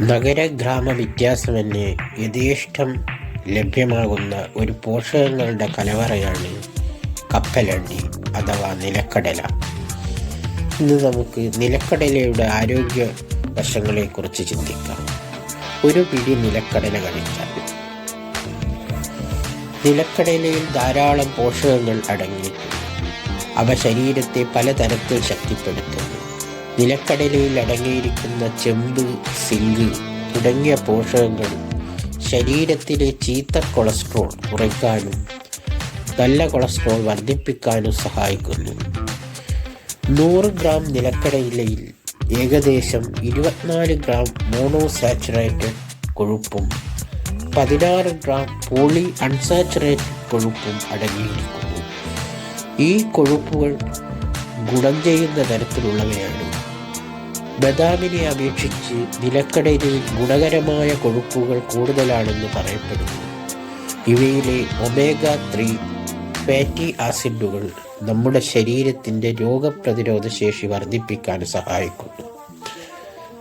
നഗര-ഗ്രാമ വ്യത്യാസമന്യേ യഥേഷ്ടം ലഭ്യമാകുന്ന ഒരു പോഷകങ്ങളുടെ കലവറയാണ് കപ്പലണ്ടി അഥവാ നിലക്കടല. ഇന്ന് നമുക്ക് നിലക്കടലയുടെ ആരോഗ്യ വശങ്ങളെക്കുറിച്ച് ചിന്തിക്കാം. ഒരു പിടി നിലക്കടല കഴിച്ചാൽ. നിലക്കടലയിൽ ധാരാളം പോഷകങ്ങൾ അടങ്ങിയിട്ടുണ്ട് അവ ശരീരത്തെ പലതരത്തിൽ ശക്തിപ്പെടുത്തുന്നു. നിലക്കടലയിൽ അടങ്ങിയിരിക്കുന്ന ചെമ്പ് സിങ്ക് തുടങ്ങിയ പോഷകങ്ങൾ ശരീരത്തിലെ ചീത്ത കൊളസ്ട്രോൾ കുറയ്ക്കാനും നല്ല കൊളസ്ട്രോൾ വർദ്ധിപ്പിക്കാനും സഹായിക്കുന്നു. നൂറ് ഗ്രാം നിലക്കടയിലയിൽ ഏകദേശം ഇരുപത്തിനാല് ഗ്രാം മോണോസാച്ചുറേറ്റഡ് കൊഴുപ്പും പതിനാറ് ഗ്രാം പോളി അൺസാച്ചുറേറ്റഡ് കൊഴുപ്പും അടങ്ങിയിരിക്കുന്നു. ഈ കൊഴുപ്പുകൾ ഗുണം ചെയ്യുന്ന തരത്തിലുള്ളവയാണ്. ബദാമിനെ അപേക്ഷിച്ച് നിലക്കടലിൽ ഗുണകരമായ കൊഴുപ്പുകൾ കൂടുതലാണെന്ന് പറയപ്പെടുന്നു. ഇവയിലെ ഒമേഗ ത്രീ ഫാറ്റി ആസിഡുകൾ നമ്മുടെ ശരീരത്തിന്റെ രോഗപ്രതിരോധ ശേഷി വർദ്ധിപ്പിക്കാൻ സഹായിക്കുന്നു.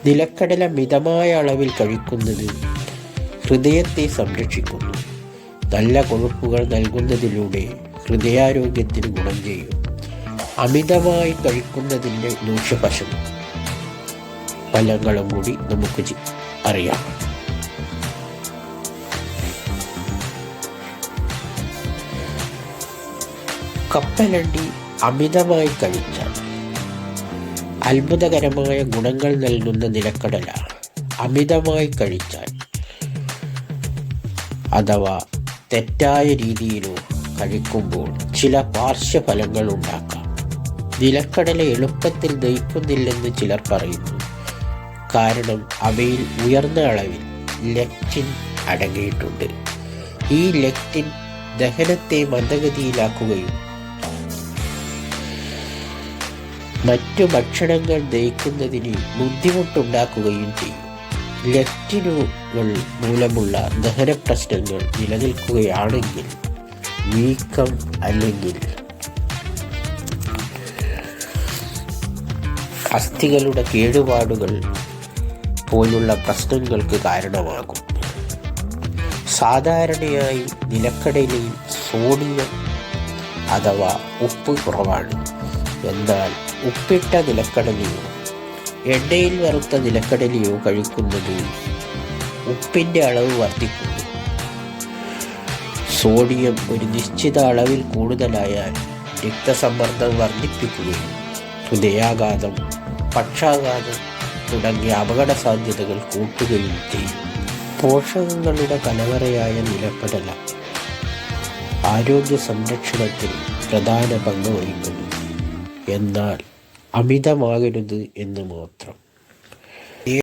നിലക്കടല മിതമായ അളവിൽ കഴിക്കുന്നത് ഹൃദയത്തെ സംരക്ഷിക്കുന്നു. നല്ല കൊഴുപ്പുകൾ നൽകുന്നതിലൂടെ ഹൃദയാരോഗ്യത്തിന് ഗുണം ചെയ്യും. അമിതമായി കഴിക്കുന്നതിന്റെ ദൂഷ്യവശം ഫലങ്ങളും കൂടി നമുക്ക് അറിയാം. കപ്പലണ്ടി അമിതമായി കഴിച്ച അത്ഭുതകരമായ ഗുണങ്ങൾ നൽകുന്ന നിലക്കടല അമിതമായി കഴിച്ചാൽ അഥവാ തെറ്റായ രീതിയിലോ കഴിക്കുമ്പോൾ ചില പാർശ്വഫലങ്ങൾ ഉണ്ടാക്കാം. നിലക്കടല എളുപ്പത്തിൽ ദഹിക്കുന്നില്ലെന്ന് ചിലർ പറയുന്നു. കാരണം അവയിൽ ഉയർന്ന അളവിൽ ലെക്റ്റിൻ അടങ്ങിയിട്ടുണ്ട്. ഈ ലെക്റ്റിൻ ദഹനത്തെ മന്ദഗതിയിലാക്കുകയും മറ്റു ഭക്ഷണങ്ങൾ ദഹിക്കുന്നതിന് ബുദ്ധിമുട്ടുണ്ടാക്കുകയും ചെയ്യും. ലെക്റ്റിനുകൾ മൂലമുള്ള ദഹന പ്രശ്നങ്ങൾ നിലനിൽക്കുകയാണെങ്കിൽ വീക്കം അല്ലെങ്കിൽ അസ്ഥികളുടെ കേടുപാടുകൾ പോലുള്ള പ്രശ്നങ്ങൾക്ക് കാരണമാകും. സാധാരണയായി നിലക്കടലയിൽ സോഡിയം അഥവാ ഉപ്പ് കുറവാണ്. എന്നാൽ ഉപ്പിട്ട നിലക്കടലയോ എണ്ണയിൽ വറുത്ത നിലക്കടലയോ കഴിക്കുന്നത് ഉപ്പിന്റെ അളവ് വർദ്ധിക്കുന്നു. സോഡിയം ഒരു നിശ്ചിത അളവിൽ കൂടുതലായാൽ രക്തസമ്മർദ്ദം വർദ്ധിപ്പിക്കുകയും ഹൃദയാഘാതം പക്ഷാഘാതം തുടങ്ങിയ അപകട സാധ്യതകൾ കൂട്ടുകയും ചെയ്യും. പോഷകങ്ങളുടെ കലവറയായ നിലക്കടല ആരോഗ്യ സംരക്ഷണത്തിൽ പ്രധാന പങ്ക് വഹിക്കുന്നു. എന്നാൽ അമിതമാകരുത് എന്ന് മാത്രം.